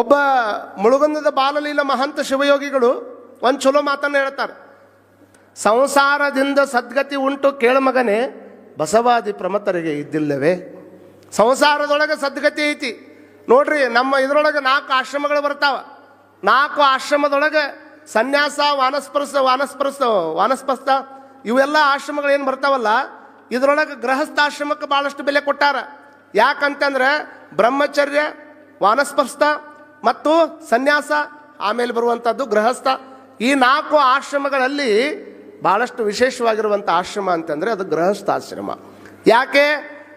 ಒಬ್ಬ ಮುಳುಗಂದದ ಬಾಲಲೀಲ ಮಹಂತ ಶಿವಯೋಗಿಗಳು ಒಂದು ಚಲೋ ಮಾತನ್ನು ಹೇಳ್ತಾರೆ. ಸಂಸಾರದಿಂದ ಸದ್ಗತಿ ಉಂಟು ಕೇಳಮಗನೇ ಬಸವಾದಿ ಪ್ರಮತರಿಗೆ ಇದ್ದಿಲ್ಲವೇ? ಸಂಸಾರದೊಳಗೆ ಸದ್ಗತಿ ಐತಿ. ನೋಡ್ರಿ, ನಮ್ಮ ಇದರೊಳಗೆ ನಾಲ್ಕು ಆಶ್ರಮಗಳು ಬರ್ತಾವ. ನಾಲ್ಕು ಆಶ್ರಮದೊಳಗೆ ಸನ್ಯಾಸ, ವಾನಸ್ಪರ್ಶ ವಾನಸ್ಪರ್ಶ ವಾನಸ್ಪಸ್ಥ ಇವೆಲ್ಲ ಆಶ್ರಮಗಳು ಏನು ಬರ್ತಾವಲ್ಲ, ಇದರೊಳಗೆ ಗೃಹಸ್ಥಾಶ್ರಮಕ್ಕೆ ಭಾಳಷ್ಟು ಬೆಲೆ ಕೊಟ್ಟಾರ. ಯಾಕಂತಂದ್ರೆ ಬ್ರಹ್ಮಚರ್ಯ, ವಾನಸ್ಪರ್ಶ ಮತ್ತು ಸನ್ಯಾಸ, ಆಮೇಲೆ ಬರುವಂಥದ್ದು ಗೃಹಸ್ಥ. ಈ ನಾಲ್ಕು ಆಶ್ರಮಗಳಲ್ಲಿ ಭಾಳಷ್ಟು ವಿಶೇಷವಾಗಿರುವಂಥ ಆಶ್ರಮ ಅಂತಂದರೆ ಅದು ಗೃಹಸ್ಥಾಶ್ರಮ. ಯಾಕೆ?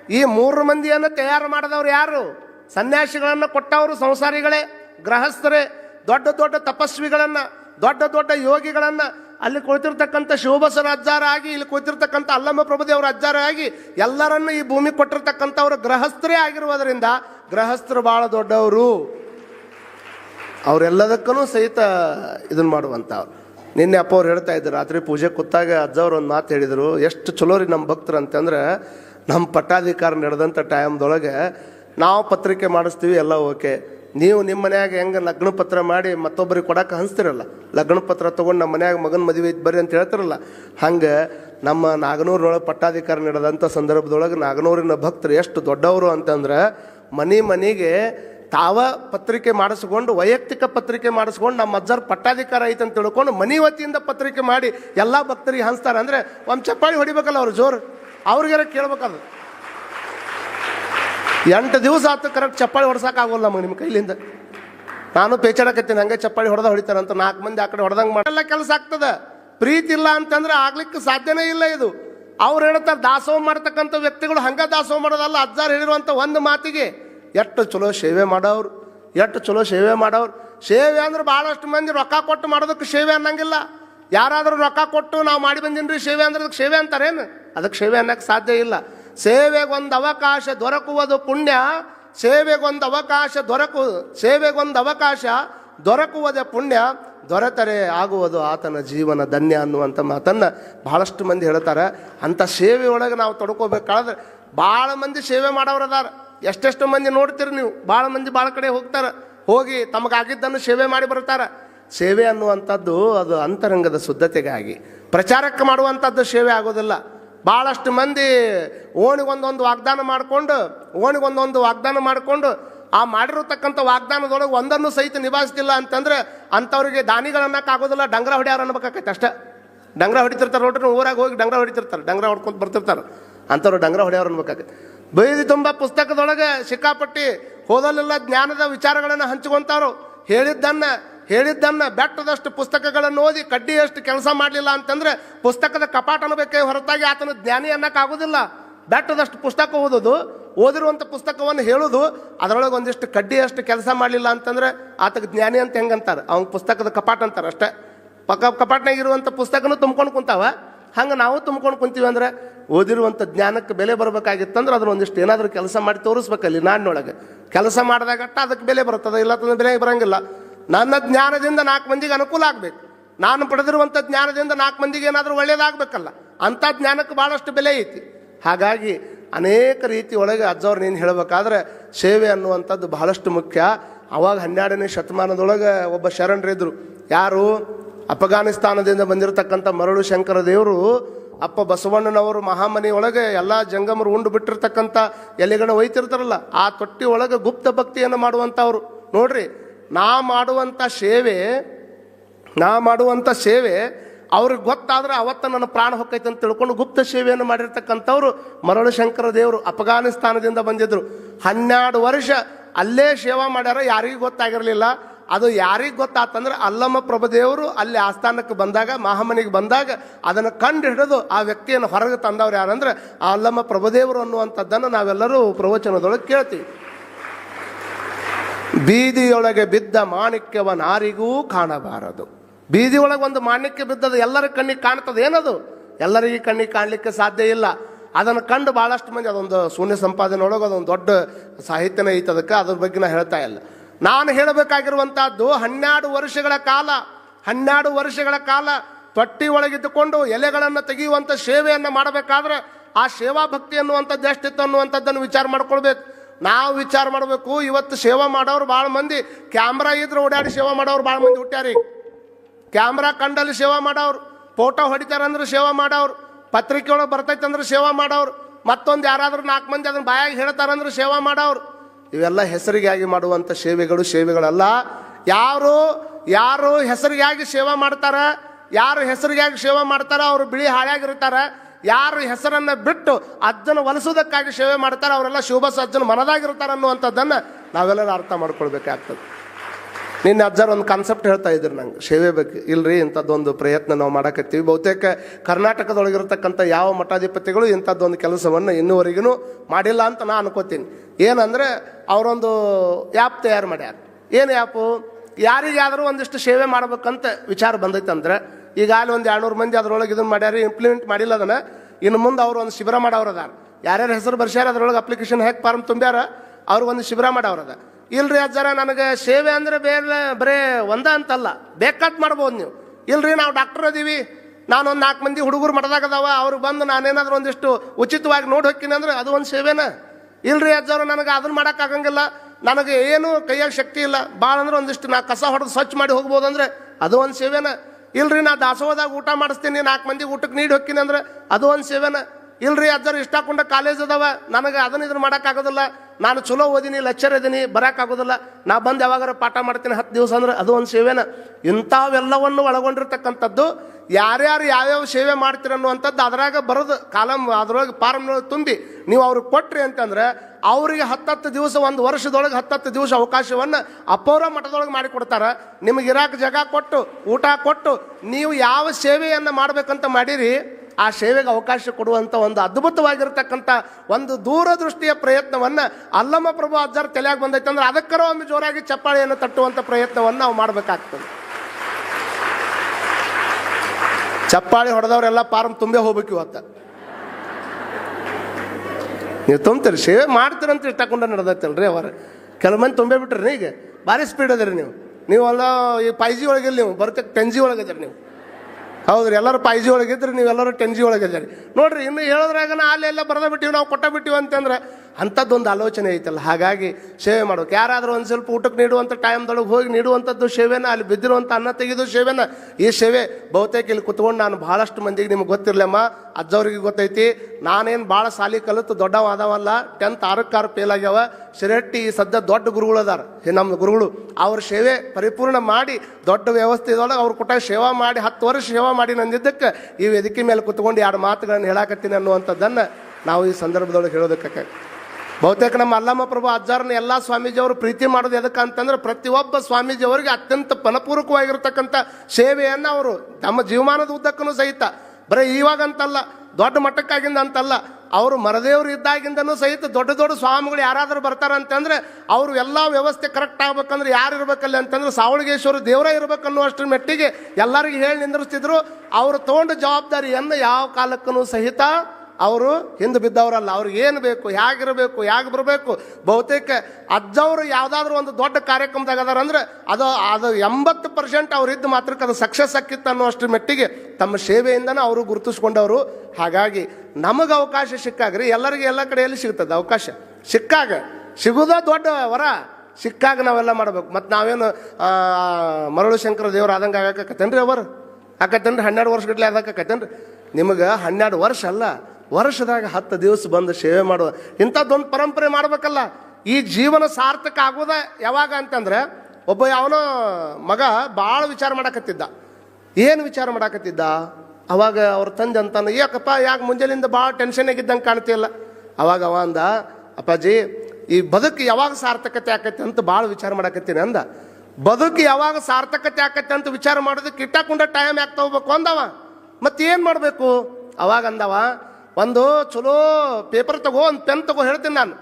ಈ ಮೂರು ಮಂದಿಯನ್ನು ತಯಾರು ಮಾಡಿದವರು ಯಾರು? ಸನ್ಯಾಸಿಗಳನ್ನು ಕೊಟ್ಟವರು ಸಂಸಾರಿಗಳೇ, ಗೃಹಸ್ಥರೇ. ದೊಡ್ಡ ದೊಡ್ಡ ತಪಸ್ವಿಗಳನ್ನು, ದೊಡ್ಡ ದೊಡ್ಡ ಯೋಗಿಗಳನ್ನು ಅಲ್ಲಿ ಕುಳಿತಿರ್ತಕ್ಕಂಥ ಶಿವಬಸರ ಅಜ್ಜಾರಾಗಿ ಇಲ್ಲಿ ಕುಳಿತಿರ್ತಕ್ಕಂಥ ಅಲ್ಲಮ್ಮ ಪ್ರಭುದೇವರ ಅಜ್ಜಾರಾಗಿ ಎಲ್ಲರನ್ನು ಈ ಭೂಮಿ ಕೊಟ್ಟಿರ್ತಕ್ಕಂಥವ್ರು ಗೃಹಸ್ಥರೇ ಆಗಿರುವುದರಿಂದ ಗೃಹಸ್ಥರು ಭಾಳ ದೊಡ್ಡವರು. ಅವರೆಲ್ಲದಕ್ಕೂ ಸಹಿತ ಇದನ್ನ ಮಾಡುವಂಥವ್ರು. ನಿನ್ನೆ ಅಪ್ಪ ಅವ್ರು ಹೇಳ್ತಾ ಇದ್ದರು ರಾತ್ರಿ ಪೂಜೆ ಕೂತಾಗ ಅಜ್ಜವ್ರು ಒಂದು ಮಾತು ಹೇಳಿದರು, ಎಷ್ಟು ಚಲೋ ರೀ ನಮ್ಮ ಭಕ್ತರು ಅಂತಂದ್ರೆ ನಮ್ಮ ಪಟ್ಟಾಧಿಕಾರ ನಡೆದಂಥ ಟೈಮ್ದೊಳಗೆ ನಾವು ಪತ್ರಿಕೆ ಮಾಡಿಸ್ತೀವಿ, ಎಲ್ಲ ಓಕೆ. ನೀವು ನಿಮ್ಮ ಮನ್ಯಾಗ ಹೆಂಗೆ ಲಗ್ನ ಪತ್ರ ಮಾಡಿ ಮತ್ತೊಬ್ಬರಿಗೆ ಕೊಡಕ್ಕೆ ಹಂಚ್ತಿರಲ್ಲ. ಲಗ್ನ ಪತ್ರ ತೊಗೊಂಡು ನಮ್ಮ ಮನ್ಯಾಗ ಮಗನ ಮದುವೆ ಇದ್ದು ಬರ್ರಿ ಅಂತ ಹೇಳ್ತಿರಲ್ಲ. ಹಂಗೆ ನಮ್ಮ ನಾಗನೂರಿನೊಳಗೆ ಪಟ್ಟಾಧಿಕಾರ ನಡೆದಂಥ ಸಂದರ್ಭದೊಳಗೆ ನಾಗನೂರಿನ ಭಕ್ತರು ಎಷ್ಟು ದೊಡ್ಡವರು ಅಂತಂದ್ರೆ, ಮನೆ ಮನೆಗೆ ತಾವ ಪತ್ರಿಕೆ ಮಾಡಿಸ್ಕೊಂಡು, ವೈಯಕ್ತಿಕ ಪತ್ರಿಕೆ ಮಾಡಿಸ್ಕೊಂಡು, ನಮ್ಮ ಅಜ್ಜರ್ ಪಟ್ಟಾಧಿಕಾರ ಐತೆ ಅಂತ ತಿಳ್ಕೊಂಡು ಮನಿ ವತಿಯಿಂದ ಪತ್ರಿಕೆ ಮಾಡಿ ಎಲ್ಲ ಭಕ್ತರಿಗೆ ಹಂಚ್ತಾರೆ. ಅಂದರೆ ಒಂದು ಚಪ್ಪಾಳಿ ಹೊಡಿಬೇಕಲ್ಲ ಅವ್ರು ಜೋರು? ಅವ್ರಿಗಾರ ಕೇಳ್ಬೇಕದು. ಎಂಟು ದಿವಸ ಆತು ಕರೆಕ್ಟ್ ಚಪ್ಪಾಳಿ ಹೊಡ್ಸೋಕ್ಕಾಗೋಲ್ಲ ನಮಗೆ ನಿಮ್ಮ ಕೈಲಿಂದ. ನಾನು ಪೇಚಾಡಕತ್ತೀನಿ, ಹಂಗೆ ಚಪ್ಪಾಳಿ ಹೊಡೆದ ಹೊಡಿತಾರಂತ ನಾಲ್ಕು ಮಂದಿ ಆ ಕಡೆ ಹೊಡೆದಂಗೆ ಮಾಡಲ್ಲ ಕೆಲಸ ಆಗ್ತದ. ಪ್ರೀತಿ ಇಲ್ಲ ಅಂತಂದ್ರೆ ಆಗ್ಲಿಕ್ಕೆ ಸಾಧ್ಯನೇ ಇಲ್ಲ ಇದು. ಅವ್ರು ಹೇಳ್ತಾರೆ, ದಾಸೋಹ ಮಾಡ್ತಕ್ಕಂಥ ವ್ಯಕ್ತಿಗಳು ಹಂಗ ದಾಸೋಹ ಮಾಡೋದಲ್ಲ, ಅಜ್ಜಾರು ಹೇಳಿರುವಂಥ ಒಂದು ಮಾತಿಗೆ ಎಷ್ಟು ಚಲೋ ಸೇವೆ ಮಾಡೋರು ಎಷ್ಟು ಚಲೋ ಸೇವೆ ಮಾಡೋರು ಸೇವೆ ಅಂದ್ರೆ ಭಾಳಷ್ಟು ಮಂದಿ ರೊಕ್ಕ ಕೊಟ್ಟು ಮಾಡೋದಕ್ಕೆ ಸೇವೆ ಅನ್ನಂಗಿಲ್ಲ. ಯಾರಾದರೂ ರೊಕ್ಕ ಕೊಟ್ಟು ನಾವು ಮಾಡಿ ಬಂದಿನ್ರಿ, ಸೇವೆ ಅಂದ್ರೆ ಅದಕ್ಕೆ ಸೇವೆ ಅಂತಾರೇನು? ಅದಕ್ಕೆ ಸೇವೆ ಅನ್ನಕ್ಕೆ ಸಾಧ್ಯ ಇಲ್ಲ. ಸೇವೆಗೊಂದು ಅವಕಾಶ ದೊರಕುವುದು ಪುಣ್ಯ. ಸೇವೆಗೊಂದು ಅವಕಾಶ ದೊರಕು ಸೇವೆಗೊಂದು ಅವಕಾಶ ದೊರಕುವುದೇ ಪುಣ್ಯ. ದೊರೆತರೆ ಆಗುವುದು ಆತನ ಜೀವನ ಧನ್ಯ ಅನ್ನುವಂಥ ಮಾತನ್ನು ಭಾಳಷ್ಟು ಮಂದಿ ಹೇಳ್ತಾರೆ. ಅಂಥ ಸೇವೆ ಒಳಗೆ ನಾವು ತೊಡ್ಕೋಬೇಕಾದ್ರೆ ಭಾಳ ಮಂದಿ ಸೇವೆ ಮಾಡೋರು ಅದಾರ. ಎಷ್ಟೆಷ್ಟು ಮಂದಿ ನೋಡ್ತೀರಿ ನೀವು? ಭಾಳ ಮಂದಿ ಭಾಳ ಕಡೆ ಹೋಗ್ತಾರೆ. ಹೋಗಿ ತಮಗಾಗಿದ್ದನ್ನು ಸೇವೆ ಮಾಡಿ ಬರ್ತಾರೆ. ಸೇವೆ ಅನ್ನುವಂಥದ್ದು ಅದು ಅಂತರಂಗದ ಶುದ್ಧತೆಗಾಗಿ. ಪ್ರಚಾರಕ್ಕೆ ಮಾಡುವಂಥದ್ದು ಸೇವೆ ಆಗೋದಿಲ್ಲ. ಭಾಳಷ್ಟು ಮಂದಿ ಓಣಿಗೊಂದೊಂದು ವಾಗ್ದಾನ ಮಾಡಿಕೊಂಡು, ಓಣಿಗೊಂದೊಂದು ವಾಗ್ದಾನ ಮಾಡಿಕೊಂಡು, ಆ ಮಾಡಿರತಕ್ಕಂಥ ವಾಗ್ದಾನದೊಳಗೆ ಒಂದನ್ನು ಸಹಿತ ನಿಭಾಯಿಸ್ತಿಲ್ಲ ಅಂತಂದ್ರೆ ಅಂಥವ್ರಿಗೆ ದಾನಿಗಳನ್ನಕ್ಕಾಗೋದಿಲ್ಲ ಡಂಗ್ರ ಹೊಡ್ಯಾರ ಅನ್ಬೇಕಾಕೈತೆ ಅಷ್ಟೇ. ಡಂಗ್ರ ಹೊಡಿತಿರ್ತಾರೆ ನೋಡ್ರಿ, ಊರಾಗ ಹೋಗಿ ಡಂಗ್ರ ಹೊಡಿತಿರ್ತಾರೆ, ಡಂಗ್ರ ಹೊಡ್ಕೊಂಡು ಬರ್ತಿರ್ತಾರೆ. ಅಂಥವ್ರು ಡಂಗ್ರ ಹೊಡ್ಯಾರ ಅನ್ಬೇಕಾಗತ್ತೆ ಬೈದಿ ತುಂಬ ಪುಸ್ತಕದೊಳಗೆ ಸಿಕ್ಕಾಪಟ್ಟಿ ಹೋದಲ್ಲೆಲ್ಲ ಜ್ಞಾನದ ವಿಚಾರಗಳನ್ನು ಹಂಚ್ಕೊಂತಾರು ಹೇಳಿದ್ದನ್ನ ಹೇಳಿದ್ದನ್ನ ಬೆಟ್ಟದಷ್ಟು ಪುಸ್ತಕಗಳನ್ನು ಓದಿ ಕಡ್ಡಿಯಷ್ಟು ಕೆಲಸ ಮಾಡಲಿಲ್ಲ ಅಂತಂದ್ರೆ ಪುಸ್ತಕದ ಕಪಾಟ ಬೇಕೇ ಹೊರತಾಗಿ ಆತನ ಜ್ಞಾನಿ ಅನ್ನಕ್ಕಾಗೋದಿಲ್ಲ. ಬೆಟ್ಟದಷ್ಟು ಪುಸ್ತಕ ಓದೋದು ಓದಿರುವಂಥ ಪುಸ್ತಕವನ್ನು ಹೇಳೋದು, ಅದರೊಳಗೆ ಒಂದಿಷ್ಟು ಕಡ್ಡಿಯಷ್ಟು ಕೆಲಸ ಮಾಡಲಿಲ್ಲ ಅಂತಂದ್ರೆ ಆತಗೆ ಜ್ಞಾನಿ ಅಂತ ಹೆಂಗಂತಾರೆ? ಅವ್ನ ಪುಸ್ತಕದ ಕಪಾಟ ಅಂತಾರೆ ಅಷ್ಟೇ. ಪಕ್ಕ ಕಪಾಟ್ನಾಗ ಇರುವಂಥ ಪುಸ್ತಕನೂ ತುಂಬ್ಕೊಂಡು ಕುಂತಾವ. ಹಂಗೆ ನಾವು ತುಂಬ್ಕೊಂಡು ಕುಂತೀವಿ ಅಂದ್ರೆ ಓದಿರುವಂಥ ಜ್ಞಾನಕ್ಕೆ ಬೆಲೆ ಬರಬೇಕಾಗಿತ್ತಂದ್ರೆ ಅದನ್ನ ಒಂದಿಷ್ಟು ಏನಾದರೂ ಕೆಲಸ ಮಾಡಿ ತೋರಿಸ್ಬೇಕಲ್ಲಿ ನಾಡಿನೊಳಗೆ. ಕೆಲಸ ಮಾಡಿದಾಗಟ್ಟ ಅದಕ್ಕೆ ಬೆಲೆ ಬರುತ್ತದೆ? ಇಲ್ಲ ತಂದ್ರೆ ಬೆಲೆ ಬರೋಂಗಿಲ್ಲ. ನನ್ನ ಜ್ಞಾನದಿಂದ ನಾಲ್ಕು ಮಂದಿಗೆ ಅನುಕೂಲ ಆಗಬೇಕು. ನಾನು ಪಡೆದಿರುವಂಥ ಜ್ಞಾನದಿಂದ ನಾಲ್ಕು ಮಂದಿಗೆ ಏನಾದರೂ ಒಳ್ಳೇದಾಗಬೇಕಲ್ಲ. ಅಂಥ ಜ್ಞಾನಕ್ಕೆ ಭಾಳಷ್ಟು ಬೆಲೆ ಐತಿ. ಹಾಗಾಗಿ ಅನೇಕ ರೀತಿ ಒಳಗೆ ಅಜ್ಜವ್ರು ನೀನು ಹೇಳಬೇಕಾದ್ರೆ ಸೇವೆ ಅನ್ನುವಂಥದ್ದು ಬಹಳಷ್ಟು ಮುಖ್ಯ. ಅವಾಗ ಹನ್ನೆರಡನೇ ಶತಮಾನದೊಳಗೆ ಒಬ್ಬ ಶರಣರಿದ್ದರು ಯಾರು? ಅಫ್ಘಾನಿಸ್ತಾನದಿಂದ ಬಂದಿರತಕ್ಕಂಥ ಮರಳು ಶಂಕರ ದೇವರು ಅಪ್ಪ ಬಸವಣ್ಣನವರು ಮಹಾಮನಿ ಒಳಗೆ ಎಲ್ಲ ಜಂಗಮರು ಉಂಡು ಬಿಟ್ಟಿರ್ತಕ್ಕಂಥ ಎಲೆಗಳ ಒಯ್ತಿರ್ತಾರಲ್ಲ, ಆ ತೊಟ್ಟಿ ಒಳಗೆ ಗುಪ್ತ ಭಕ್ತಿಯನ್ನು ಮಾಡುವಂಥವ್ರು. ನೋಡ್ರಿ, ನಾ ಮಾಡುವಂಥ ಸೇವೆ, ನಾ ಮಾಡುವಂಥ ಸೇವೆ ಅವ್ರಿಗೆ ಗೊತ್ತಾದ್ರೆ ಅವತ್ತ ನನ್ನ ಪ್ರಾಣ ಹೊಕ್ಕೈತೆ ಅಂತ ತಿಳ್ಕೊಂಡು ಗುಪ್ತ ಸೇವೆಯನ್ನು ಮಾಡಿರ್ತಕ್ಕಂಥವ್ರು ಮರಳು ಶಂಕರ ದೇವರು ಅಫ್ಘಾನಿಸ್ತಾನದಿಂದ ಬಂದಿದ್ದರು ಹನ್ನೆರಡು ವರ್ಷ ಅಲ್ಲೇ ಸೇವಾ ಮಾಡ್ಯಾರ, ಯಾರಿಗೂ ಗೊತ್ತಾಗಿರಲಿಲ್ಲ. ಅದು ಯಾರಿಗೆ ಗೊತ್ತಾತಂದ್ರೆ ಅಲ್ಲಮ್ಮ ಪ್ರಭುದೇವರು ಅಲ್ಲಿ ಆಸ್ಥಾನಕ್ಕೆ ಬಂದಾಗ, ಮಹಾಮನಿಗೆ ಬಂದಾಗ ಅದನ್ನು ಕಂಡು ಹಿಡಿದು ಆ ವ್ಯಕ್ತಿಯನ್ನು ಹೊರಗೆ ತಂದವ್ರು ಯಾರಂದ್ರೆ ಆ ಅಲ್ಲಮ್ಮ ಪ್ರಭುದೇವರು ಅನ್ನುವಂಥದ್ದನ್ನು ನಾವೆಲ್ಲರೂ ಪ್ರವಚನದೊಳಗೆ ಕೇಳ್ತೀವಿ. ಬೀದಿಯೊಳಗೆ ಬಿದ್ದ ಮಾಣಿಕ್ಯವ ನಾರಿಗೂ ಕಾಣಬಾರದು. ಬೀದಿಯೊಳಗೆ ಒಂದು ಮಾಣಿಕ್ಯ ಬಿದ್ದದ ಎಲ್ಲರ ಕಣ್ಣಿಗೆ ಕಾಣ್ತದೆ ಏನದು? ಎಲ್ಲರಿಗೆ ಕಣ್ಣಿಗೆ ಕಾಣಲಿಕ್ಕೆ ಸಾಧ್ಯ ಇಲ್ಲ. ಅದನ್ನು ಕಂಡು ಭಾಳಷ್ಟು ಮಂದಿ ಅದೊಂದು ಶೂನ್ಯ ಸಂಪಾದನೆ ಒಳಗೆ ಅದೊಂದು ದೊಡ್ಡ ಸಾಹಿತ್ಯನೇ ಐತೆ ಅದಕ್ಕೆ ಅದ್ರ ಬಗ್ಗೆ ನಾ ಹೇಳ್ತಾ ಇಲ್ಲ. ನಾನು ಹೇಳಬೇಕಾಗಿರುವಂಥದ್ದು ಹನ್ನೆರಡು ವರ್ಷಗಳ ಕಾಲ, ಹನ್ನೆರಡು ವರ್ಷಗಳ ಕಾಲ ತೊಟ್ಟಿ ಒಳಗಿದ್ದುಕೊಂಡು ಎಲೆಗಳನ್ನು ತೆಗೆಯುವಂಥ ಸೇವೆಯನ್ನು ಮಾಡಬೇಕಾದ್ರೆ ಆ ಸೇವಾ ಭಕ್ತಿ ಅನ್ನುವಂಥದ್ದು ಎಷ್ಟಿತ್ತು ಅನ್ನುವಂಥದ್ದನ್ನು ವಿಚಾರ ಮಾಡ್ಕೊಳ್ಬೇಕು. ನಾವು ವಿಚಾರ ಮಾಡಬೇಕು, ಇವತ್ತು ಸೇವಾ ಮಾಡೋರು ಭಾಳ ಮಂದಿ. ಕ್ಯಾಮ್ರಾ ಇದ್ರೆ ಓಡಾಡಿ ಸೇವಾ ಮಾಡೋರು ಭಾಳ ಮಂದಿ ಹುಟ್ಟ್ಯಾರಿ ಕ್ಯಾಮ್ರಾ ಕಂಡಲ್ಲಿ ಸೇವಾ ಮಾಡೋರು, ಫೋಟೋ ಹೊಡಿತಾರಂದ್ರೆ ಸೇವಾ ಮಾಡೋರು, ಪತ್ರಿಕೆ ಒಳಗೆ ಬರ್ತೈತೆ ಅಂದ್ರೆ ಸೇವಾ ಮಾಡೋರು, ಮತ್ತೊಂದು ಯಾರಾದರೂ ನಾಲ್ಕು ಮಂದಿ ಅದನ್ನ ಬಾಯಾಗಿ ಹೇಳ್ತಾರಂದ್ರೆ ಸೇವಾ ಮಾಡೋರು. ಇವೆಲ್ಲ ಹೆಸರಿಗಾಗಿ ಮಾಡುವಂಥ ಸೇವೆಗಳು, ಸೇವೆಗಳಲ್ಲ. ಯಾರು ಯಾರು ಹೆಸರಿಗಾಗಿ ಸೇವೆ ಮಾಡ್ತಾರೆ, ಯಾರು ಹೆಸರಿಗಾಗಿ ಸೇವೆ ಮಾಡ್ತಾರ ಅವರು ಬಿಳಿ ಹಾಳಾಗಿರ್ತಾರೆ ಯಾರು ಹೆಸರನ್ನ ಬಿಟ್ಟು ಅಜ್ಜನ ಒಲಿಸೋದಕ್ಕಾಗಿ ಸೇವೆ ಮಾಡ್ತಾರ ಅವರೆಲ್ಲ ಶಿವಬಸ್ ಅಜ್ಜನ ಮನದಾಗಿರ್ತಾರ ಅನ್ನುವಂಥದ್ದನ್ನು ನಾವೆಲ್ಲರೂ ಅರ್ಥ ಮಾಡ್ಕೊಳ್ಬೇಕಾಗ್ತದೆ. ನಿನ್ನೆ ಅಜ್ಜಾರ್ ಒಂದು ಕಾನ್ಸೆಪ್ಟ್ ಹೇಳ್ತಾ ಇದ್ರು ನಂಗೆ, ಸೇವೆ ಬೇಕು ಇಲ್ರಿ, ಇಂಥದ್ದೊಂದು ಪ್ರಯತ್ನ ನಾವು ಮಾಡಕತ್ತೀವಿ. ಬಹುತೇಕ ಕರ್ನಾಟಕದೊಳಗಿರತಕ್ಕಂಥ ಯಾವ ಮಠಾಧಿಪತಿಗಳು ಇಂಥದ್ದೊಂದು ಕೆಲಸವನ್ನು ಇನ್ನೂವರೆಗೂ ಮಾಡಿಲ್ಲ ಅಂತ ನಾನು ಅನ್ಕೋತೀನಿ. ಏನಂದ್ರೆ, ಅವರೊಂದು ಆ್ಯಪ್ ತಯಾರು ಮಾಡ್ಯಾರ. ಏನು ಆ್ಯಪು ಯಾರಿಗಾದರೂ ಒಂದಿಷ್ಟು ಸೇವೆ ಮಾಡ್ಬೇಕಂತ ವಿಚಾರ ಬಂದೈತಂದ್ರೆ ಈಗ ಅಲ್ಲಿ ಒಂದು ಎರಡ್ನೂರು ಮಂದಿ ಅದರೊಳಗೆ ಇದನ್ನು ಮಾಡ್ಯಾರ ಇಂಪ್ಲಿಮೆಂಟ್ ಮಾಡಿಲ್ಲ ಅದನ್ನು ಇನ್ನು ಮುಂದೆ ಅವರು ಒಂದು ಶಿಬಿರ ಮಾಡೋರು ಅದಾರ ಯಾರ್ಯಾರ ಹೆಸರು ಬರ್ಸ್ಯಾರ, ಅದರೊಳಗೆ ಅಪ್ಲಿಕೇಶನ್ ಹೇಗೆ ಫಾರ್ಮ್ ತುಂಬ್ಯಾರ, ಅವ್ರು ಒಂದು ಶಿಬಿರ ಮಾಡವ್ರದ ಇಲ್ರಿ ಅಜ್ಜರ, ನನಗೆ ಸೇವೆ ಅಂದ್ರೆ ಬೇರೆ ಬರೇ ಒಂದ ಅಂತಲ್ಲ. ಬೇಕಾದ್ ಮಾಡ್ಬೋದು ನೀವು. ಇಲ್ರಿ, ನಾವು ಡಾಕ್ಟರ್ ಅದೀವಿ. ನಾನೊಂದು ನಾಲ್ಕು ಮಂದಿ ಹುಡುಗರು ಮಠದಾಗದವ ಅವ್ರು ಬಂದು ನಾನೇನಾದ್ರೂ ಒಂದಿಷ್ಟು ಉಚಿತವಾಗಿ ನೋಡಿ ಹೋಗ್ತೀನಿ ಅಂದ್ರೆ ಅದು ಒಂದು ಸೇವೆನ. ಇಲ್ರಿ ಅಜ್ಜರು, ನನಗೆ ಅದನ್ನ ಮಾಡೋಕ್ಕಾಗಂಗಿಲ್ಲ ನನಗೆ ಏನು ಕೈಯಾಗ ಶಕ್ತಿ ಇಲ್ಲ. ಭಾಳ ಅಂದ್ರೆ ಒಂದಿಷ್ಟು ನಾ ಕಸ ಹೊಡೆದು ಸ್ವಚ್ಛ ಮಾಡಿ ಹೋಗ್ಬೋದು ಅಂದ್ರೆ ಅದು ಒಂದು ಸೇವೆನ. ಇಲ್ರಿ, ನಾ ದಾಸೋಹದಾಗ ಊಟ ಮಾಡಿಸ್ತೀನಿ. ನಾಲ್ಕು ಮಂದಿ ಊಟಕ್ಕೆ ನೀಡಿ ಹೋಗ್ತೀನಿ ಅಂದ್ರೆ ಅದು ಒಂದು ಸೇವೆನ. ಇಲ್ರಿ ಅಜ್ಜರು ಇಷ್ಟ ಹಾಕೊಂಡ ಕಾಲೇಜ್ ಅದಾವ. ನನಗೆ ಅದನ್ನ ಇದನ್ನ ಮಾಡೋಕ್ಕಾಗೋದಿಲ್ಲ ನಾನು ಚಲೋ ಓದಿನಿ ಲೆಕ್ಚರ್ ಇದೀನಿ ಬರೋಕ್ಕಾಗೋದಿಲ್ಲ ನಾ ಬಂದು ಯಾವಾಗಾರ ಪಾಠ ಮಾಡ್ತೀನಿ ಹತ್ತು ದಿವಸ ಅಂದ್ರೆ ಅದು ಒಂದು ಸೇವೆನ. ಇಂಥವೆಲ್ಲವನ್ನು ಒಳಗೊಂಡಿರ್ತಕ್ಕಂಥದ್ದು, ಯಾರ್ಯಾರು ಯಾವ್ಯಾವ ಸೇವೆ ಮಾಡ್ತೀರ ಅನ್ನುವಂಥದ್ದು ಅದ್ರಾಗ ಬರೋದು ಕಾಲಮ್ ಅದ್ರೊಳಗೆ ಫಾರ್ಮ್ ತುಂಬಿ. ನೀವು ಅವ್ರಿಗೆ ಕೊಟ್ರಿ ಅಂತಂದ್ರೆ ಅವರಿಗೆ ಹತ್ತತ್ತು ದಿವಸ, ಒಂದು ವರ್ಷದೊಳಗೆ ಹತ್ತತ್ತು ದಿವಸ ಅವಕಾಶವನ್ನು ಅಪೌರ ಮಠದೊಳಗೆ ಮಾಡಿಕೊಡ್ತಾರೆ ನಿಮಗೆ ಇರಾಕ ಜಾಗ ಕೊಟ್ಟು, ಊಟ ಕೊಟ್ಟು, ನೀವು ಯಾವ ಸೇವೆಯನ್ನು ಮಾಡ್ಬೇಕಂತ ಮಾಡಿರಿ ಆ ಸೇವೆಗೆ ಅವಕಾಶ ಕೊಡುವಂಥ ಒಂದು ಅದ್ಭುತವಾಗಿರ್ತಕ್ಕಂಥ ಒಂದು ದೂರದೃಷ್ಟಿಯ ಪ್ರಯತ್ನವನ್ನು ಅಲ್ಲಮ್ಮ ಪ್ರಭು ಅಜ್ಜಾರ್ ತಲೆಯಾಗಿ ಬಂದೈತೆ ಅಂದ್ರೆ ಅದಕ್ಕರ ಒಂದು ಜೋರಾಗಿ ಚಪ್ಪಾಳೆಯನ್ನು ತಟ್ಟುವಂಥ ಪ್ರಯತ್ನವನ್ನು ನಾವು ಮಾಡಬೇಕಾಗ್ತದೆ. ಚಪ್ಪಾಳಿ ಹೊಡೆದವರೆಲ್ಲ ಫಾರ್ಮ್ ತುಂಬೇ ಹೋಗ್ಬೇಕು ಇವತ್ತು. ನೀವು ತುಂಬ್ತೀರಿ, ಸೇವೆ ಮಾಡ್ತೀರಂತ ಇಷ್ಟಕೊಂಡ ನಡೆದೈತಲ್ರಿ ಅವರ. ಕೆಲವು ಮಂದಿ ತುಂಬೇ ಬಿಟ್ರಿ ಈಗ. ಭಾರಿ ಸ್ಪೀಡ್ ಅದಿರಿ ನೀವು. ನೀವು ಅಲ್ಲ ಈ ಫೈ ಜಿ ಒಳಗಿಲ್ಲ ನೀವು, ಬರ್ತಕ್ಕೆ ಟೆನ್ ಜಿ ಒಳಗಿದ್ರಿ ನೀವು. ಹೌದ್ರಿ, ಎಲ್ಲರೂ ಫೈ ಜಿ ಒಳಗಿದ್ರಿ, ನೀವೆಲ್ಲರೂ ಟೆನ್ ಜಿ ಒಳಗಿದ್ದೀರಿ. ನೋಡಿರಿ, ಇನ್ನು ಹೇಳೋದ್ರಾಗನ ಅಲ್ಲೆಲ್ಲ ಬರೆದ ಬಿಟ್ಟಿವಿ, ನಾವು ಕೊಟ್ಟ ಬಿಟ್ಟಿವಿ ಅಂತಂದ್ರೆ ಅಂಥದ್ದೊಂದು ಆಲೋಚನೆ ಐತಲ್ಲ, ಹಾಗಾಗಿ ಸೇವೆ ಮಾಡೋಕೆ ಯಾರಾದರೂ ಒಂದು ಸ್ವಲ್ಪ ಊಟಕ್ಕೆ ನೀಡುವಂಥ ಟೈಮ್ದೊಳಗೆ ಹೋಗಿ ನೀಡುವಂಥದ್ದು ಸೇವೆನ, ಅಲ್ಲಿ ಬಿದ್ದಿರುವಂಥ ಅನ್ನ ತೆಗೆದು ಸೇವೆನ, ಈ ಸೇವೆ ಬಹುತೇಕ ಇಲ್ಲಿ ಕುತ್ಕೊಂಡು ನಾನು ಭಾಳಷ್ಟು ಮಂದಿಗೆ ನಿಮ್ಗೆ ಗೊತ್ತಿರಲಮ್ಮ, ಅಜ್ಜವ್ರಿಗೆ ಗೊತ್ತೈತಿ, ನಾನೇನು ಭಾಳ ಸಾಲಿ ಕಲಿತು ದೊಡ್ಡವ ಅದಾವಲ್ಲ ಟೆಂತ್ ಆರಕ್ಕಾರು ಫೇಲ್ ಆಗ್ಯಾವ ಶಿರಟ್ಟಿ ಈ ಸದ್ಯ ದೊಡ್ಡ ಗುರುಗಳು ಅದಾರ. ನಮ್ಮ ಗುರುಗಳು, ಅವ್ರ ಸೇವೆ ಪರಿಪೂರ್ಣ ಮಾಡಿ, ದೊಡ್ಡ ವ್ಯವಸ್ಥೆ ಇದೊಳಗೆ ಅವ್ರ ಕೊಟ್ಟ ಸೇವಾ ಮಾಡಿ, ಹತ್ತು ವರ್ಷ ಸೇವಾ ಮಾಡಿ ನಂದಿದ್ದಕ್ಕೆ ಈ ವೇದಿಕೆ ಮೇಲೆ ಕುತ್ಕೊಂಡು ಎರಡು ಮಾತುಗಳನ್ನು ಹೇಳಾಕತ್ತೀನಿ ಅನ್ನುವಂಥದ್ದನ್ನು ನಾವು ಈ ಸಂದರ್ಭದೊಳಗೆ ಹೇಳೋದಕ್ಕೆ ಬಹುತೇಕ ನಮ್ಮ ಅಲ್ಲಮ್ಮ ಪ್ರಭು ಅಜ್ಜಾರನ್ನ ಎಲ್ಲ ಸ್ವಾಮೀಜಿಯವರು ಪ್ರೀತಿ ಮಾಡೋದು ಎದಕ್ಕೆ ಅಂತಂದ್ರೆ ಪ್ರತಿಯೊಬ್ಬ ಸ್ವಾಮೀಜಿಯವರಿಗೆ ಅತ್ಯಂತ ಫಲಪೂರ್ವಕವಾಗಿರ್ತಕ್ಕಂಥ ಸೇವೆಯನ್ನು ಅವರು ತಮ್ಮ ಜೀವಮಾನದ ಉದ್ದಕ್ಕೂ ಸಹಿತ. ಬರೀ ಇವಾಗಂತಲ್ಲ ದೊಡ್ಡ ಮಟ್ಟಕ್ಕಾಗಿಂದ ಅಂತಲ್ಲ, ಅವರು ಮರದೇವರು ಇದ್ದಾಗಿಂದನೂ ಸಹಿತ ದೊಡ್ಡ ದೊಡ್ಡ ಸ್ವಾಮಿಗಳು ಯಾರಾದರೂ ಬರ್ತಾರೆ ಅಂತಂದ್ರೆ ಅವರು ಎಲ್ಲ ವ್ಯವಸ್ಥೆ ಕರೆಕ್ಟ್ ಆಗ್ಬೇಕಂದ್ರೆ ಯಾರು ಇರ್ಬೇಕಲ್ಲ ಅಂತಂದ್ರೆ ಸಾವಳಗೇಶ್ವರ ದೇವರೇ ಇರಬೇಕನ್ನುವಷ್ಟರ ಮೆಟ್ಟಿಗೆ ಎಲ್ಲರಿಗೂ ಹೇಳಿ ನಿಂದಿರಿಸ್ತಿದ್ರು. ಅವರು ತಗೊಂಡ ಜವಾಬ್ದಾರಿಯನ್ನು ಯಾವ ಕಾಲಕ್ಕೂ ಸಹಿತ ಅವರು ಹಿಂದೆ ಬಿದ್ದವರಲ್ಲ, ಅವ್ರಿಗೆ ಏನು ಬೇಕು, ಹೇಗಿರಬೇಕು, ಹೇಗೆ ಬರಬೇಕು, ಬಹುತೇಕ ಅಜ್ಜವರು ಯಾವುದಾದ್ರೂ ಒಂದು ದೊಡ್ಡ ಕಾರ್ಯಕ್ರಮದಾಗ ಅದಾರ ಅಂದ್ರೆ ಅದು ಅದು ಎಂಬತ್ತು ಪರ್ಸೆಂಟ್ ಅವ್ರು ಇದ್ದು ಮಾತ್ರಕ್ಕೆ ಅದು ಸಕ್ಸಸ್ ಆಕ್ಕಿತ್ತು ಅನ್ನೋಷ್ಟು ಮೆಟ್ಟಿಗೆ ತಮ್ಮ ಸೇವೆಯಿಂದನೂ ಅವರು ಗುರುತಿಸ್ಕೊಂಡವರು. ಹಾಗಾಗಿ ನಮಗೆ ಅವಕಾಶ ಸಿಕ್ಕಾಗ್ರಿ, ಎಲ್ಲರಿಗೆ ಎಲ್ಲ ಕಡೆಯಲ್ಲಿ ಸಿಗ್ತದೆ ಅವಕಾಶ. ಸಿಕ್ಕಾಗ, ಸಿಗೋದ ದೊಡ್ಡ ವರ, ಸಿಕ್ಕಾಗ ನಾವೆಲ್ಲ ಮಾಡ್ಬೇಕು. ಮತ್ತು ನಾವೇನು ಮರಳು ಶಂಕರ ದೇವ್ರು ಆದಂಗೆ ಆಗಕ್ಕತ್ತೇನ್ರಿ ಅವರು? ಆಕತ್ತೇನ್ರಿ ಹನ್ನೆರಡು ವರ್ಷಗಟ್ಲೆ ಅದಕ್ಕತ್ತೇನ್ರಿ ನಿಮಗೆ ಹನ್ನೆರಡು ವರ್ಷ ಅಲ್ಲ ವರ್ಷದಾಗ ಹತ್ತು ದಿವಸ ಬಂದು ಸೇವೆ ಮಾಡುವ ಇಂಥದ್ದೊಂದು ಪರಂಪರೆ ಮಾಡಬೇಕಲ್ಲ. ಈ ಜೀವನ ಸಾರ್ಥಕ ಆಗೋದ ಯಾವಾಗ ಅಂತಂದ್ರೆ ಒಬ್ಬ ಯಾವನೋ ಮಗ ಭಾಳ ವಿಚಾರ ಮಾಡಕತ್ತಿದ್ದ. ಏನು ವಿಚಾರ ಮಾಡಕತ್ತಿದ್ದ? ಅವಾಗ ಅವ್ರ ತಂದೆ ಅಂತಾನೆ ಯಾಕಪ್ಪ ಯಾಕೆ ಮುಂಜಾನೆಯಿಂದ ಭಾಳ ಟೆನ್ಷನ್ ಆಗಿದ್ದಂಗೆ ಕಾಣ್ತಿಲ್ಲ ಅವಾಗ ಅವ ಅಂದ, ಅಪ್ಪಾಜಿ, ಈ ಬದುಕು ಯಾವಾಗ ಸಾರ್ಥಕತೆ ಆಕತ್ತೆ ಅಂತ ಭಾಳ ವಿಚಾರ ಮಾಡಕತ್ತೀನಿ ಅಂದ. ಬದುಕು ಯಾವಾಗ ಸಾರ್ಥಕತೆ ಆಕತ್ತೆ ಅಂತ ವಿಚಾರ ಮಾಡೋದಕ್ಕೆ ಇಟ್ಟಾಕೊಂಡ ಟೈಮ್ ಯಾಕೆ ತಗೋಬೇಕು ಅಂದವ. ಮತ್ತೇನು ಮಾಡಬೇಕು? ಅವಾಗ ಅಂದವ ಒಂದು, ಚಲೋ ಪೇಪರ್ ತಗೋ, ಒಂದು ಪೆನ್ ತಗೋ ಹೇಳ್ತೀನಿ ನಾನು.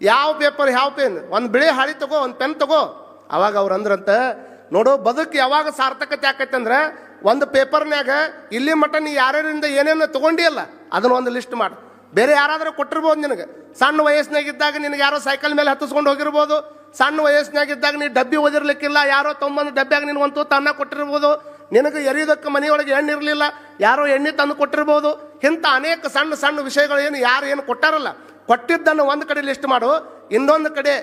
ಯಾವ ಪೇಪರ್ ಯಾವ ಪೆನ್ ಒಂದು ಬಿಳಿ ಹಾಳಿ ತಗೋ, ಒಂದು ಪೆನ್ ತಗೋ. ಅವಾಗ ಅವ್ರು ಅಂದ್ರಂತ, ನೋಡು, ಬದುಕು ಯಾವಾಗ ಸಾರ್ಥಕತೆ ಆಕೈತೆ ಅಂದ್ರೆ, ಒಂದು ಪೇಪರ್ನ್ಯಾಗ ಇಲ್ಲಿ ಮಟ್ಟ ನೀ ಯಾರ್ಯಾರಿಂದ ಏನೇನು ತಗೊಂಡಿಯಲ್ಲ, ಅದನ್ನ ಒಂದು ಲಿಸ್ಟ್ ಮಾಡು. ಬೇರೆ ಯಾರಾದರೂ ಕೊಟ್ಟಿರ್ಬೋದು ನಿನಗೆ. ಸಣ್ಣ ವಯಸ್ಸಿನಾಗಿದ್ದಾಗ ನಿನಗೆ ಯಾರೋ ಸೈಕಲ್ ಮೇಲೆ ಹತ್ತಿಸ್ಕೊಂಡು ಹೋಗಿರ್ಬೋದು. ಸಣ್ಣ ವಯಸ್ಸಿನಾಗಿದ್ದಾಗ ನೀ ಡಬ್ಬಿ ಓದಿರ್ಲಿಕ್ಕಿಲ್ಲ, ಯಾರೋ ತೊಂಬಂದು ಡಬ್ಬ್ಯಾಗ ನಿನ್ಗೆ ಒಂದು ತನ್ನ ಕೊಟ್ಟಿರ್ಬೋದು. ನಿನಗೆ ಎರಿಯೋದಕ್ಕೆ ಮನೆಯೊಳಗೆ ಎಣ್ಣೆ ಇರಲಿಲ್ಲ ಯಾರೋ ಎಣ್ಣೆ ತಂದು ಕೊಟ್ಟಿರ್ಬೋದು. ಇಂಥ ಅನೇಕ ಸಣ್ಣ ಸಣ್ಣ ವಿಷಯಗಳು ಏನು ಯಾರು ಏನು ಕೊಟ್ಟಾರಲ್ಲ, ಕೊಟ್ಟಿದ್ದನ್ನು ಒಂದು ಕಡೆ ಲಿಸ್ಟ್ ಮಾಡು, ಇನ್ನೊಂದು ಕಡೆ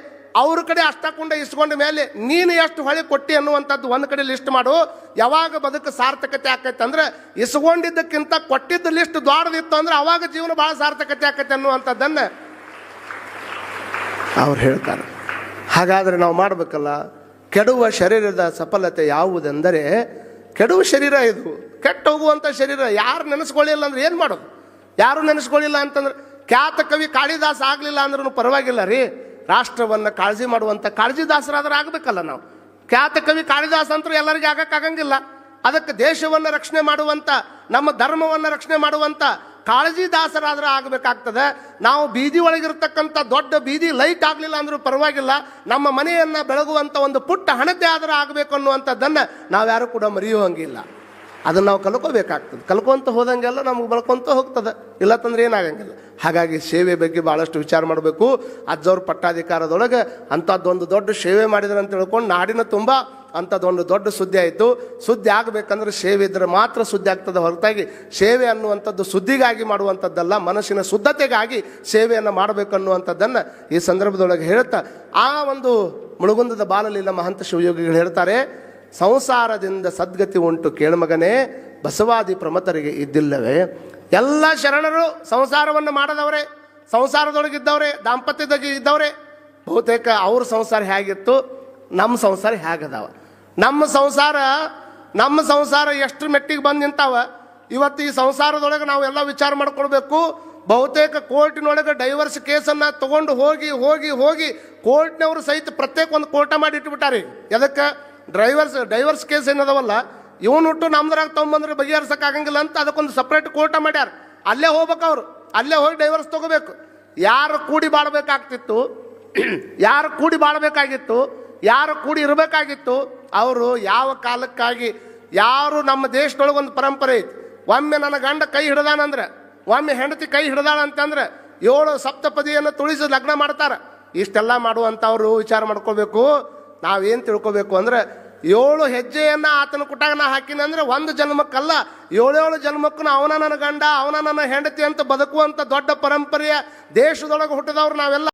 ಅವ್ರ ಕಡೆ ಅಷ್ಟಕೊಂಡ ಇಸ್ಕೊಂಡ ಮೇಲೆ ನೀನು ಎಷ್ಟು ಹೊಳೆ ಕೊಟ್ಟಿ ಅನ್ನುವಂಥದ್ದು ಒಂದು ಕಡೆ ಲಿಸ್ಟ್ ಮಾಡು. ಯಾವಾಗ ಬದುಕು ಸಾರ್ಥಕತೆ ಆಕೈತೆ ಅಂದ್ರೆ ಇಸ್ಕೊಂಡಿದ್ದಕ್ಕಿಂತ ಕೊಟ್ಟಿದ್ದ ಲಿಸ್ಟ್ ದೊಡ್ಡದಿತ್ತು ಅಂದ್ರೆ ಅವಾಗ ಜೀವನ ಭಾಳ ಸಾರ್ಥಕತೆ ಆಕೈತೆ ಅನ್ನುವಂಥದ್ದನ್ನು ಅವ್ರು ಹೇಳ್ತಾರೆ. ಹಾಗಾದರೆ ನಾವು ಮಾಡಬೇಕಲ್ಲ, ಕೆಡುವ ಶರೀರದ ಸಫಲತೆ ಯಾವುದೆಂದರೆ ಕೆಡುವ ಶರೀರ ಇದು. ಕೆಟ್ಟ ಹೋಗುವಂಥ ಶರೀರ. ಯಾರು ನೆನೆಸ್ಕೊಳ್ಳಿಲ್ಲ ಅಂದ್ರೆ ಏನು ಮಾಡೋದು? ಯಾರು ನೆನೆಸ್ಕೊಳ್ಳಿಲ್ಲ ಅಂತಂದ್ರೆ ಖ್ಯಾತ ಕವಿ ಕಾಳಿದಾಸ ಆಗಲಿಲ್ಲ ಅಂದ್ರೂ ಪರವಾಗಿಲ್ಲ ರೀ. ರಾಷ್ಟ್ರವನ್ನು ಕಾಳಜಿ ಮಾಡುವಂಥ ಕಾಳಜಿದಾಸರಾದ್ರೆ ಆಗಬೇಕಲ್ಲ ನಾವು. ಖ್ಯಾತ ಕವಿ ಕಾಳಿದಾಸ ಅಂತರೂ ಎಲ್ಲರಿಗೆ ಆಗಕ್ಕಾಗಂಗಿಲ್ಲ. ಅದಕ್ಕೆ ದೇಶವನ್ನು ರಕ್ಷಣೆ ಮಾಡುವಂಥ ನಮ್ಮ ಧರ್ಮವನ್ನು ರಕ್ಷಣೆ ಮಾಡುವಂಥ ಕಾಳಜಿದಾಸರಾದ್ರೆ ಆಗಬೇಕಾಗ್ತದೆ. ನಾವು ಬೀದಿ ಒಳಗಿರ್ತಕ್ಕಂಥ ದೊಡ್ಡ ಬೀದಿ ಲೈಟ್ ಆಗಲಿಲ್ಲ ಅಂದರೂ ಪರವಾಗಿಲ್ಲ. ನಮ್ಮ ಮನೆಯನ್ನು ಬೆಳಗುವಂಥ ಒಂದು ಪುಟ್ಟ ಹಣತೆ ಆದರೂ ಆಗಬೇಕು ಅನ್ನುವಂಥದ್ದನ್ನು ನಾವ್ಯಾರು ಕೂಡ ಮರೆಯುವಂಗಿಲ್ಲ ಅದನ್ನು ನಾವು ಕಲ್ಕೋಬೇಕಾಗ್ತದೆ. ಕಲ್ಕೊಂತ ಹೋದಂಗೆಲ್ಲ ನಮ್ಗೆ ಬಳ್ಕೊಂತ ಹೋಗ್ತದೆ. ಇಲ್ಲ ತಂದ್ರೆ ಏನಾಗಂಗಿಲ್ಲ. ಹಾಗಾಗಿ ಸೇವೆ ಬಗ್ಗೆ ಭಾಳಷ್ಟು ವಿಚಾರ ಮಾಡಬೇಕು. ಅಜ್ಜವ್ರ ಪಟ್ಟಾಧಿಕಾರದೊಳಗೆ ಅಂಥದ್ದೊಂದು ದೊಡ್ಡ ಸೇವೆ ಮಾಡಿದ್ರೆ ಅಂತ ತಿಳ್ಕೊಂಡು ನಾಡಿನ ತುಂಬ ಅಂಥದ್ದೊಂದು ದೊಡ್ಡ ಸುದ್ದಿ ಆಯಿತು. ಸುದ್ದಿ ಆಗಬೇಕಂದ್ರೆ ಸೇವೆ ಇದ್ರೆ ಮಾತ್ರ ಸುದ್ದಿ ಆಗ್ತದೆ ಹೊರತಾಗಿ. ಸೇವೆ ಅನ್ನುವಂಥದ್ದು ಸುದ್ದಿಗಾಗಿ ಮಾಡುವಂಥದ್ದಲ್ಲ, ಮನಸ್ಸಿನ ಶುದ್ಧತೆಗಾಗಿ ಸೇವೆಯನ್ನು ಮಾಡಬೇಕನ್ನುವಂಥದ್ದನ್ನು ಈ ಸಂದರ್ಭದೊಳಗೆ ಹೇಳ್ತಾ ಆ ಒಂದು ಮುಳುಗುಂದದ ಬಾಲಲೀಲ ಮಹಂತ ಶಿವಯೋಗಿಗಳು ಹೇಳ್ತಾರೆ, ಸಂಸಾರದಿಂದ ಸದ್ಗತಿ ಉಂಟು ಕೇಳಮಗನೆ, ಬಸವಾದಿ ಪ್ರಮತರಿಗೆ ಇದ್ದಿಲ್ಲವೇ? ಎಲ್ಲ ಶರಣರು ಸಂಸಾರವನ್ನು ಮಾಡದವರೇ, ಸಂಸಾರದೊಳಗಿದ್ದವರೇ ದಾಂಪತ್ಯದಾಗ ಇದ್ದವರೇ. ಬಹುತೇಕ ಅವ್ರ ಸಂಸಾರ ಹೇಗಿತ್ತು? ನಮ್ಮ ಸಂಸಾರ ಹೇಗದಾವ? ನಮ್ಮ ಸಂಸಾರ ನಮ್ಮ ಸಂಸಾರ ಎಷ್ಟು ಮೆಟ್ಟಿಗೆ ಬಂದು ನಿಂತಾವ? ಇವತ್ತು ಈ ಸಂಸಾರದೊಳಗೆ ಎಲ್ಲ ವಿಚಾರ ಮಾಡ್ಕೊಳ್ಬೇಕು. ಬಹುತೇಕ ಕೋರ್ಟಿನೊಳಗೆ ಡೈವರ್ಸ್ ಕೇಸನ್ನು ತಗೊಂಡು ಹೋಗಿ ಹೋಗಿ ಹೋಗಿ ಕೋರ್ಟ್ನವರು ಸಹಿತ ಪ್ರತ್ಯೇಕ ಒಂದು ಕೋಟ ಮಾಡಿ ಇಟ್ಬಿಟ್ಟಾರೆ. ಎದಕ್ಕೆ? ಡ್ರೈವರ್ಸ್ ಡೈವರ್ಸ್ ಕೇಸ್ ಏನದವಲ್ಲ? ಇವನು ಹುಟ್ಟು ನಮ್ದ್ರಾಗ ತೊಗೊಂಬಂದ್ರೆ ಬಗೆಹರಿಸೋಕ್ಕಾಗಂಗಿಲ್ಲ ಅಂತ ಅದಕ್ಕೊಂದು ಸಪ್ರೇಟ್ ಕೋಟ ಮಾಡ್ಯಾರ. ಅಲ್ಲೇ ಹೋಗ್ಬೇಕು ಅವರು. ಅಲ್ಲೇ ಹೋಗಿ ಡೈವರ್ಸ್ ತಗೋಬೇಕು. ಯಾರು ಕೂಡಿ ಬಾಳ್ಬೇಕಾಗ್ತಿತ್ತು? ಯಾರು ಕೂಡಿ ಬಾಳ್ಬೇಕಾಗಿತ್ತು? ಯಾರು ಕೂಡಿ ಇರಬೇಕಾಗಿತ್ತು, ಅವರು ಯಾವ ಕಾಲಕ್ಕಾಗಿ, ಯಾರು ನಮ್ಮ ದೇಶದೊಳಗೆ ಒಂದು ಪರಂಪರೆ ಐತಿ. ಒಮ್ಮೆ ನನ್ನ ಗಂಡ ಕೈ ಹಿಡ್ದಾನಂದ್ರೆ, ಒಮ್ಮೆ ಹೆಂಡತಿ ಕೈ ಹಿಡ್ದಾಳ ಅಂತಂದ್ರೆ ಏಳು ಸಪ್ತಪದಿಯನ್ನು ತುಳಿಸಿ ಲಗ್ನ ಮಾಡ್ತಾರೆ. ಇಷ್ಟೆಲ್ಲ ಮಾಡುವಂಥವ್ರು ವಿಚಾರ ಮಾಡ್ಕೋಬೇಕು. ನಾವೇನು ತಿಳ್ಕೊಬೇಕು ಅಂದ್ರೆ, ಏಳು ಹೆಜ್ಜೆಯನ್ನ ಆತನ ಕುಟಾಗ ನಾ ಹಾಕಿನಂದ್ರೆ ಒಂದು ಜನ್ಮಕ್ಕಲ್ಲ, ಏಳೇಳು ಜನ್ಮಕ್ಕೂ ಅವನ ನನ್ನ ಗಂಡ, ಅವನ ನನ್ನ ಹೆಂಡತಿ ಅಂತ ಬದುಕುವಂಥ ದೊಡ್ಡ ಪರಂಪರೆಯ ದೇಶದೊಳಗೆ ಹುಟ್ಟಿದವ್ರು ನಾವೆಲ್ಲ.